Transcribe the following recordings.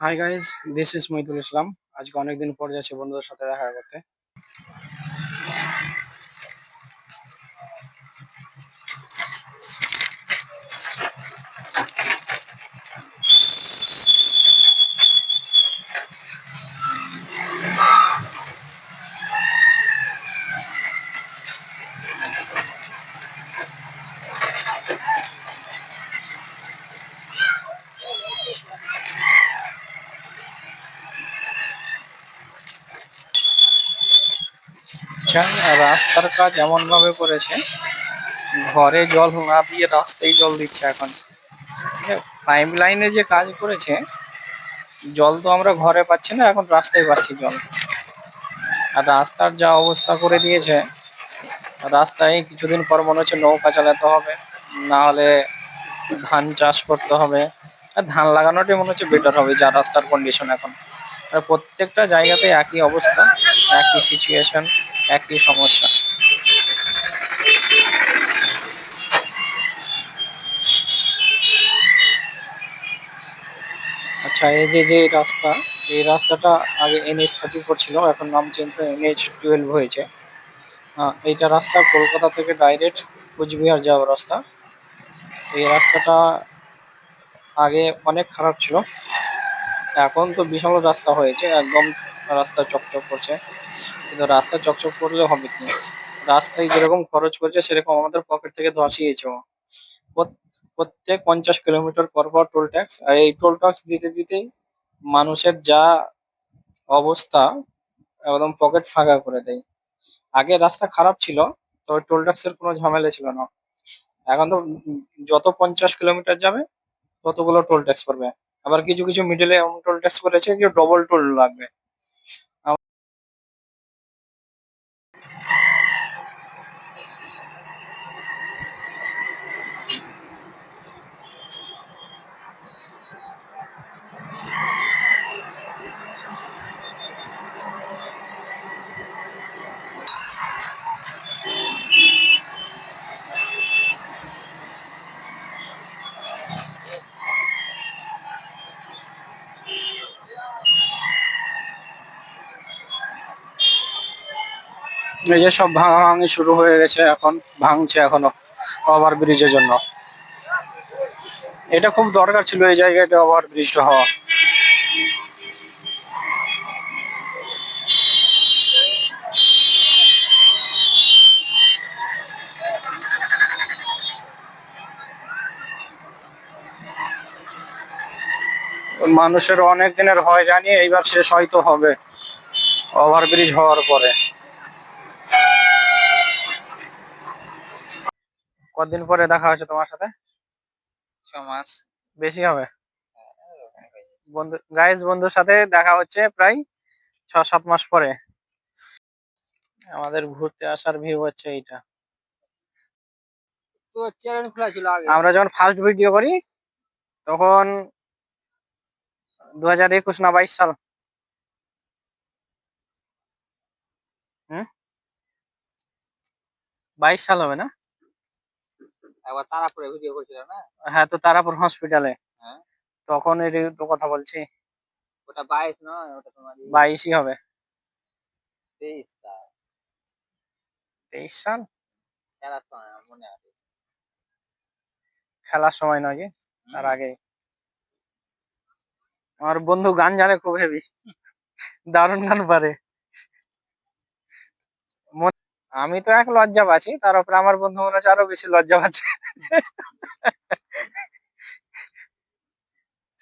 Hi guys this is Mohidul Islam আজকে অনেকদিন পর যাচ্ছি বন্ধুদের সাথে দেখা করতে। আচ্ছা রাস্তার কাজ এমন ভাবে করেছে, ঘরে জল না দিয়ে রাস্তায় জল দিচ্ছে এখন। পাইপ লাইনে যে কাজ করেছে, জল তো আমরা ঘরে পাচ্ছি না, এখন রাস্তায় পাচ্ছি জল। আর রাস্তার যা অবস্থা করে দিয়েছে, রাস্তায় কিছুদিন পর মনে হচ্ছে নৌকা চালাতে হবে, না হলে ধান চাষ করতে হবে। আর ধান লাগানোটাই মনে হচ্ছে বেটার হবে, যা রাস্তার কন্ডিশন এখন। প্রত্যেকটা জায়গাতে একই অবস্থা, একই সিচুয়েশন একই সমস্যা। আচ্ছা এই যে যে রাস্তা, এই রাস্তাটা আগে এনএইচ থার্টি ফোর ছিল, এখন নাম চেঞ্জ হয়ে এনএইচ টুয়েলভ হয়েছে। এইটা রাস্তা কলকাতা থেকে ডাইরেক্ট কুচবিহার যাওয়ার রাস্তা। এই রাস্তাটা আগে অনেক খারাপ ছিল। এখন তো বিশাল রাস্তা হয়েছে, একদম রাস্তা চকচক করছে। কিন্তু রাস্তা চকচক করলে হবে কি? রাস্তায় যেরকম খরচ করছে, সেরকম আমাদের পকেট থেকে ধসিয়েছে প্রত- প্রত্যেক পঞ্চাশ কিলোমিটার পর পর টোল ট্যাক্স আর এই টোল ট্যাক্স দিতে দিতেই মানুষের যা অবস্থা একদম পকেট ফাঁকা করে দেয়। আগে রাস্তা খারাপ ছিল তবে টোল ট্যাক্সের কোনো ঝামেলা ছিল না। এখন তো যত পঞ্চাশ কিলোমিটার যাবে, ততগুলো টোল ট্যাক্স পড়বে আবার কিছু কিছু মিডলে এমন টোল ট্যাক্স করেছে যে ডবল টোল লাগবে। এই যে সব ভাঙাভাঙি শুরু হয়ে গেছে এখন, ভাঙছে এখনও ওভার ব্রিজের জন্য। এটা খুব দরকার ছিল এই জায়গাটা ওভার ব্রিজটা হওয়া। মানুষের অনেক দিনের হয়রানি এইবার শেষ হয়তো হবে। ওভার ব্রিজ হওয়ার পরে। কতদিন পরে দেখা হচ্ছে তোমার সাথে? ছ মাস। বেশি হবে? বন্ধু গাইজ বন্ধুর সাথে দেখা হচ্ছে প্রায় ছ সাত মাস পরে। আমাদের ঘুরতে আসার ভিউ হচ্ছে এইটা। তো চ্যানেল খোলা ছিল আগে। আমরা যখন ফার্স্ট ভিডিও করি তখন দু হাজার একুশ না বাইশ সাল। হুম? বাইশ সাল হবে না? একবার তারাপুরে ভিডিও করছিল না? হ্যাঁ তো তারাপুর হসপিটালে হ্যাঁ। তখন এর তো কথা বলছি। ওটা বাইশ নয় ওটা তোমার বাইশই হবে। তেইশ তেইশ সাল? খেলার সময় মনে আছে। খেলার সময় নয় কি তার আগে। আমার বন্ধু গান জানে খুব হেভি দারুণ গান পারে। আমি তো এক লজ্জা পাচ্ছি তার উপরে আমার বন্ধু মনে হচ্ছে আরও বেশি লজ্জা পাচ্ছে।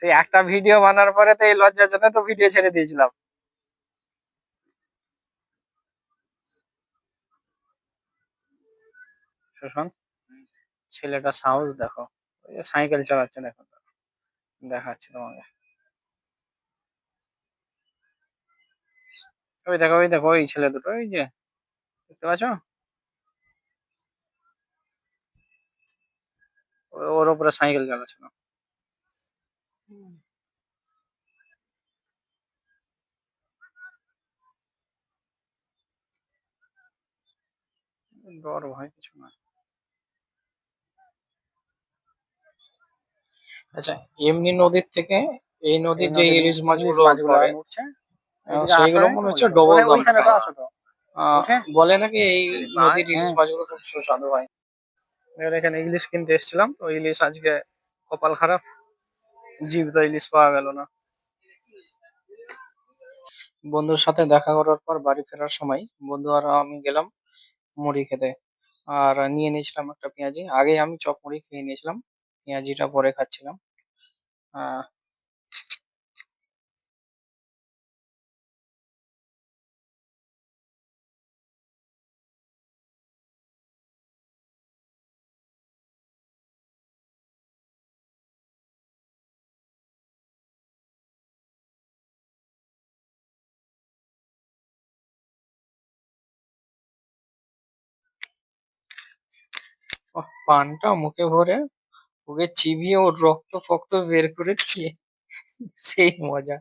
সেই একটা ভিডিও বানার পরে তো এই লজ্জার জন্য তো ভিডিও ছেড়ে দিয়েছিলাম। ছেলেটা সাহস দেখো। ওই যে সাইকেল চালাচ্ছে দেখো দেখাচ্ছি তোমাকে। ওই দেখো ওই দেখো, ওই ছেলে দুটো, ওই যে, দেখতে পাচ্ছ? ওর উপরে সাইকেল চালাচ্ছিল। ডর ভয় কিছু না। আচ্ছা এমনি নদীর থেকে এই নদীর যে ইলিশ মাছগুলো উঠছে সেইগুলো মনে হচ্ছে ডবল দাম তো। আহ, বলে নাকি এই নদীর ইলিশ হ্যাঁ। মাছগুলো খুব সুস্বাদু হয়। এবার এখানে ইলিশ কিনতে এসেছিলাম, তো ইলিশ আজকে কপাল খারাপ, জীবিত ইলিশ পাওয়া গেল না। বন্ধুর সাথে দেখা করার পর বাড়ি ফেরার সময় বন্ধু আর আমি গেলাম মুড়ি খেতে, আর নিয়ে নিয়েছিলাম একটা পেঁয়াজি। আগে আমি চপ মুড়ি খেয়ে নিয়েছিলাম, পেঁয়াজিটা পরে খাচ্ছিলাম। পানটা মুখে ভরে ওকে চিবিয়ে ওর রক্ত ফক্ত বের করে দিয়ে সেই মজা।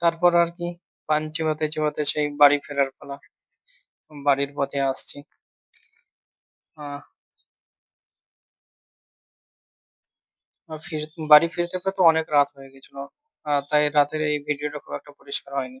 তারপর আর কি, পান চিবাতে চিবাতে সেই বাড়ি ফেরার পালা, বাড়ির পথে আসছি। ফির, বাড়ি ফিরতে ফিরতে অনেক রাত হয়ে গেছিল। তাই রাতের এই ভিডিওটা খুব একটা পরিষ্কার হয়নি।